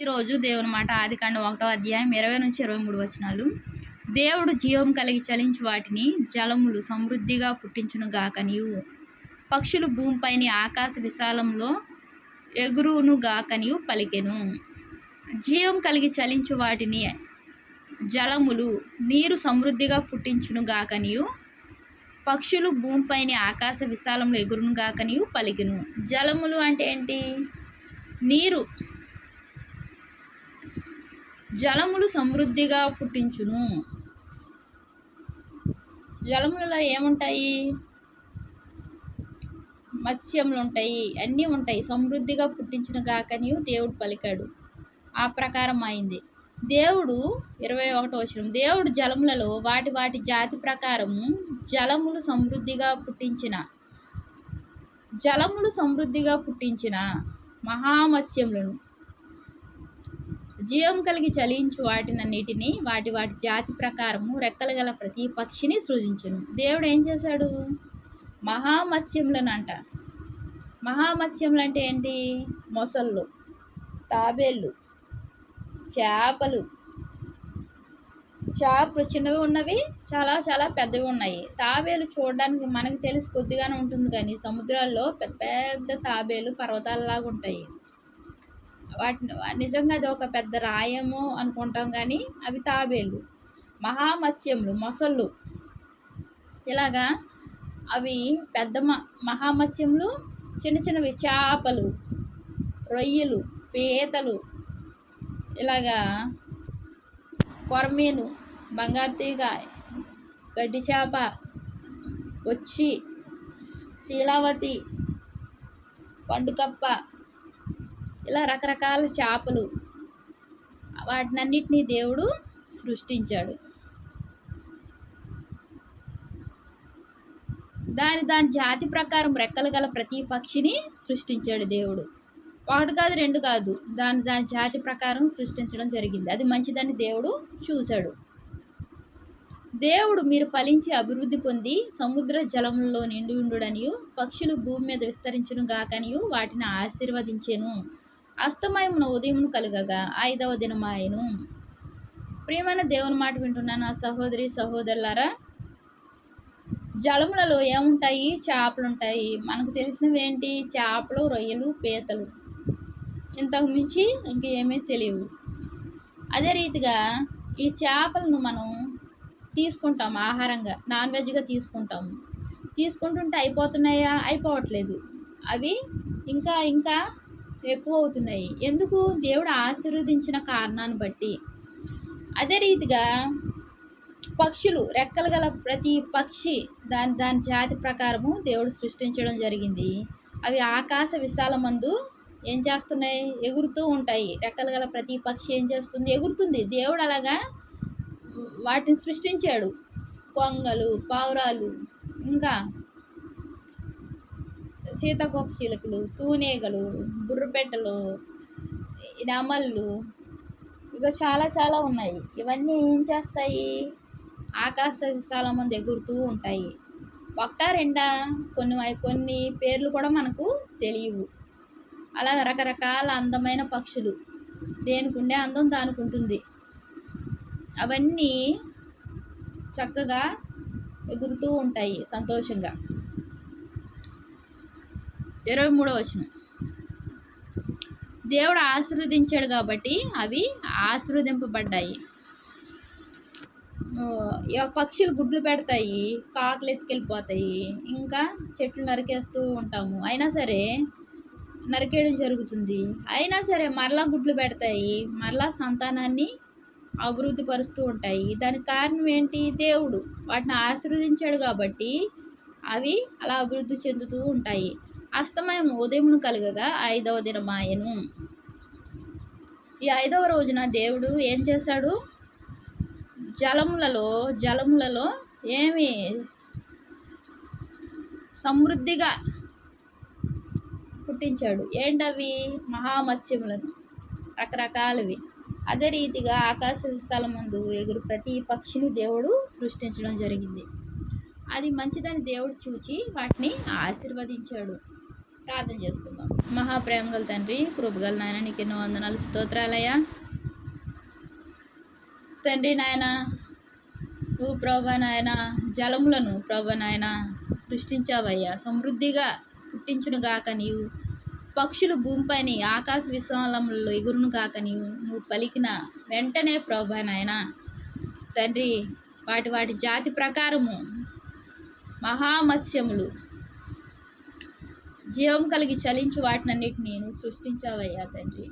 ఈరోజు దేవుని మాట ఆదికాండం ఒకటో అధ్యాయం ఇరవై నుంచి ఇరవై మూడు వచనాలు. దేవుడు జీవం కలిగి చలించి వాటిని జలములు సమృద్ధిగా పుట్టించును గాకనియు. పక్షులు భూమిపైని ఆకాశ విశాలంలో ఎగురును గాకనియు పలికెను. జీవం కలిగి చలించు వాటిని జలములు నీరు సమృద్ధిగా పుట్టించును గాకనియు. పక్షులు భూమిపైని ఆకాశ విశాలంలో ఎగురును గాకనియు పలికెను. జలములు అంటే ఏంటి? నీరు. జలములు సమృద్ధిగా పుట్టించును. జలములలో ఏముంటాయి? మత్స్యములు ఉంటాయి అన్నీ ఉంటాయి. సమృద్ధిగా పుట్టించిన గాకనియు దేవుడు పలికాడు. ఆ ప్రకారం అయింది. దేవుడు ఇరవై ఒకటో వచ్చిన దేవుడు జలములలో వాటి వాటి జాతి ప్రకారము జలములు సమృద్ధిగా పుట్టించిన జలములు సమృద్ధిగా పుట్టించిన మహామత్స్యములను జీవం కలిగి చలించు వాటినన్నిటిని వాటి వాటి జాతి ప్రకారము రెక్కలు గల ప్రతి పక్షిని సృజించును. దేవుడు ఏం చేశాడు? మహామత్స్యములను అంట మహామత్స్యములు అంటే ఏంటి? మొసళ్ళు తాబేళ్ళు చేపలు. చేపలు చిన్నవి ఉన్నవి చాలా చాలా పెద్దవి ఉన్నాయి. తాబేలు చూడడానికి మనకు తెలిసి కొద్దిగానే ఉంటుంది కానీ సముద్రాల్లో పెద్ద పెద్ద తాబేలు పర్వతాలలాగా ఉంటాయి. వాటిని నిజంగా అది ఒక పెద్ద రాయము అనుకుంటాం కానీ అవి తాబేలు మహామత్స్యములు మొసళ్ళు. ఇలాగా అవి పెద్ద మ మహామత్స్యములు చిన్న చిన్నవి చేపలు రొయ్యలు పీతలు ఇలాగా కొరమీను బంగారు తీగ గడ్డి చేప వచ్చి శీలావతి పండుకప్ప ఇలా రకరకాల చేపలు వాటినన్నిటినీ దేవుడు సృష్టించాడు. దాని దాని జాతి ప్రకారం రెక్కలు గల ప్రతి పక్షిని సృష్టించాడు దేవుడు. ఒకటి కాదు రెండు కాదు. దాని దాని జాతి ప్రకారం సృష్టించడం జరిగింది. అది మంచిదని దేవుడు చూశాడు. దేవుడు మీరు ఫలించి అభివృద్ధి పొంది సముద్ర జలంలో నిండి ఉండుడనియు పక్షులు భూమి మీద విస్తరించును గాకనియు వాటిని ఆశీర్వదించెను. అస్తమయమున ఉదయం కలుగగా ఐదవ దినమాయను. ప్రియమైన దేవుని మాట వింటున్నాను ఆ సహోదరి సహోదరులారా జలములలో ఏముంటాయి? చేపలు ఉంటాయి మనకు తెలిసినవి ఏంటి చేపలు రొయ్యలు పీతలు. ఇంతకు మించి ఇంకేమీ తెలియవు. అదే రీతిగా ఈ చేపలను మనం తీసుకుంటాం ఆహారంగా. నాన్ వెజ్గా తీసుకుంటాం. తీసుకుంటుంటే అయిపోతున్నాయా? అయిపోవట్లేదు. అవి ఇంకా ఇంకా ఎక్కువ అవుతున్నాయి ఎందుకు? దేవుడు ఆశీర్వదించిన కారణాన్ని బట్టి. అదే రీతిగా పక్షులు రెక్కలు గల ప్రతి పక్షి దాని దాని జాతి ప్రకారము దేవుడు సృష్టించడం జరిగింది. అవి ఆకాశ విశాలమందు ఏం చేస్తున్నాయి? ఎగురుతూ ఉంటాయి. రెక్కలు గల ప్రతి పక్షి ఏం చేస్తుంది? ఎగురుతుంది. దేవుడు అలాగా వాటిని సృష్టించాడు. కొంగలు పావురాలు ఇంకా సీతాకోక చిలుకలు తూనేగలు బుర్రపెట్టలు నెమళ్ళు ఇక చాలా చాలా ఉన్నాయి. ఇవన్నీ ఏం చేస్తాయి? ఆకాశ విశాలం మంది ఎగురుతూ ఉంటాయి. ఒకటా రెండా? కొన్ని కొన్ని పేర్లు కూడా మనకు తెలియవు. అలా రకరకాల అందమైన పక్షులు. దేనికి ఉండే అందం దానికి ఉంటుంది. అవన్నీ చక్కగా ఎగురుతూ ఉంటాయి సంతోషంగా. ఇరవై మూడో వచనం. దేవుడు ఆశీర్వదించాడు కాబట్టి అవి ఆశీర్వదింపబడ్డాయి. పక్షులు గుడ్లు పెడతాయి కాకులు ఎత్తుకెళ్ళిపోతాయి ఇంకా చెట్లు నరికేస్తూ ఉంటాము. అయినా సరే నరికేయడం జరుగుతుంది. అయినా సరే మరలా గుడ్లు పెడతాయి మరలా సంతానాన్ని అభివృద్ధి పరుస్తూ ఉంటాయి. దానికి కారణం ఏంటి? దేవుడు వాటిని ఆశీర్వదించాడు కాబట్టి అవి అలా అభివృద్ధి చెందుతూ ఉంటాయి. అస్తమయం ఉదయమును కలగగా ఐదవ దినమాయను. ఈ ఐదవ రోజున దేవుడు ఏం చేశాడు? జలములలో జలములలో ఏమి సమృద్ధిగా పుట్టించాడు? ఏంటవి? మహామత్స్యములను. రకరకాలవి. అదే రీతిగా ఆకాశ విశాల ముందు ఎగురు ప్రతి పక్షిని దేవుడు సృష్టించడం జరిగింది. అది మంచిదని దేవుడు చూచి వాటిని ఆశీర్వదించాడు. ప్రార్థన చేసుకుందాం. మహాప్రేమ గల తండ్రి కృపగల నాయన నీకు ఎన్నో వందనాలు స్తోత్రాలయ్యా. తండ్రి నాయన నువ్వు ప్రభా నాయన జలములను ప్రభా నాయన సృష్టించావయ్యా. సమృద్ధిగా పుట్టించును గాక నీవు. పక్షులు భూమిపైని ఆకాశ విశాలములలో ఎగురును కాక నీవు. నువ్వు పలికిన వెంటనే ప్రభా నాయన తండ్రి వాటి వాటి జాతి ప్రకారము మహామత్స్యములు జీవం కలిగి చలించు వాటినన్నిటిని నేను సృష్టించావయ్యా తండ్రి.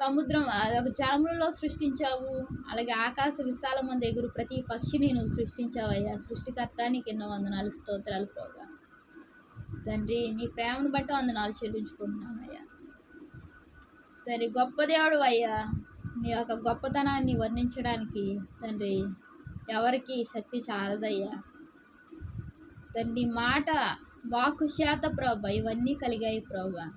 సముద్రం అదొక జలములలో సృష్టించావు. అలాగే ఆకాశ విశాల మంది ఎగురు ప్రతి పక్షిని నువ్వు సృష్టించావయ్యా. సృష్టికర్త నీకు ఎన్నో వందనాలు స్తోత్రాలు పోగా తండ్రి నీ ప్రేమను బట్టి వందనాలు చెల్లించుకుంటున్నామయ్యా. తండ్రి గొప్ప దేవుడు అయ్యా నీ యొక్క గొప్పతనాన్ని వర్ణించడానికి తండ్రి ఎవరికి శక్తి చాలదయ్యా. తండ్రి మాట వాకుశాత ప్రభ ఇవన్నీ కలిగాయి ప్రభ.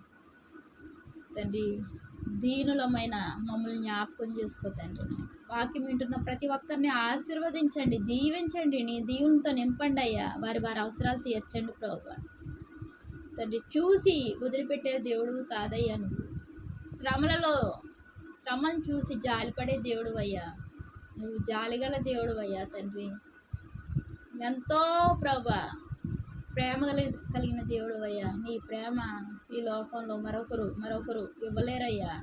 తండ్రి దీనులమైన మమ్మల్ని జ్ఞాపకం చేసుకో తండ్రి. వాక్యం వింటున్న ప్రతి ఒక్కరిని ఆశీర్వదించండి దీవించండి నీ దీవునితో నింపండి అయ్యా. వారి వారి అవసరాలు తీర్చండి ప్రభు. తండ్రి చూసి వదిలిపెట్టే దేవుడు కాదయ్యా నువ్వు. శ్రమలలో శ్రమను చూసి జాలిపడే దేవుడు అయ్యా. నువ్వు జాలిగల దేవుడు అయ్యా తండ్రి. ఎంతో ప్రభా ప్రేమ కలి కలిగిన దేవుడు అయ్యా నీ ప్రేమ ఈ లోకంలో మరొకరు మరొకరు ఇవ్వలేరయ్యా.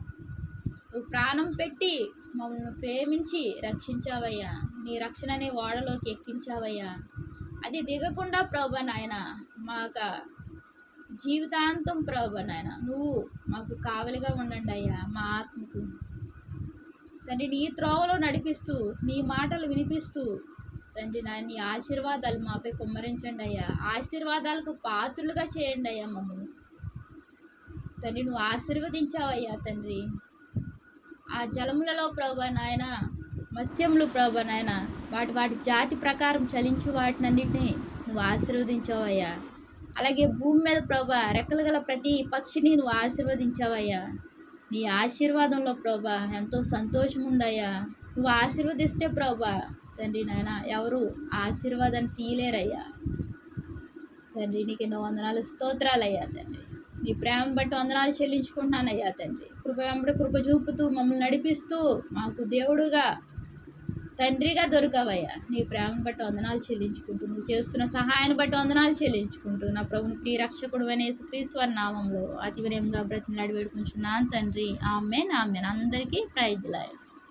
నువ్వు ప్రాణం పెట్టి మమ్మల్ని ప్రేమించి రక్షించావయ్యా. నీ రక్షణ అనే ఓడలోకి ఎక్కించావయ్యా. అది దిగకుండా ప్రభా నాయన మాక జీవితాంతం ప్రభా నాయన నువ్వు మాకు కావలిగా ఉండండి అయ్యా మా ఆత్మకు. తండ్రి నీ త్రోవలో నడిపిస్తూ నీ మాటలు వినిపిస్తూ తండ్రి నాయన నీ ఆశీర్వాదాలు మాపై కుమ్మరించండి అయ్యా. ఆశీర్వాదాలకు పాత్రులుగా చేయండి అయ్యా మమ్మల్ని. తండ్రి నువ్వు ఆశీర్వదించావయ్యా తండ్రి. ఆ జలములలో ప్రభా నాయన మత్స్యములు ప్రభా నాయన వాటి వాటి జాతి ప్రకారం చలించు వాటినన్నింటినీ నువ్వు ఆశీర్వదించావయ్యా అలాగే భూమి మీద ప్రభా రెక్కలు గల ప్రతి పక్షిని నువ్వు ఆశీర్వదించావయ్యా నీ ఆశీర్వాదంలో ప్రభా ఎంతో సంతోషం ఉందయ్యా నువ్వు ఆశీర్వదిస్తే ప్రభా తండ్రి నాయన ఎవరు ఆశీర్వాదాన్ని తీయలేరయ్యా తండ్రి నీకు ఎన్నో వందనాలు స్తోత్రాలయ్యా తండ్రి. నీ ప్రేమను బట్టి వందనాలు చెల్లించుకుంటానయ్యా తండ్రి. కృప వెంబడి కృప చూపుతూ మమ్మల్ని నడిపిస్తూ మాకు దేవుడుగా తండ్రిగా దొరకవయ్యా. నీ ప్రేమను బట్టి వందనాలు చెల్లించుకుంటూ నువ్వు చేస్తున్న సహాయాన్ని బట్టి వందనాలు చెల్లించుకుంటూ నా ప్రభుని ప్రియ రక్షకుడు అనే యేసుక్రీస్తు అని నామంలో అతి వినయంగా బ్రతిమలాడి వేడుకుంటున్నాను తండ్రి. Amen amen. అందరికీ ప్రైజ్లాడు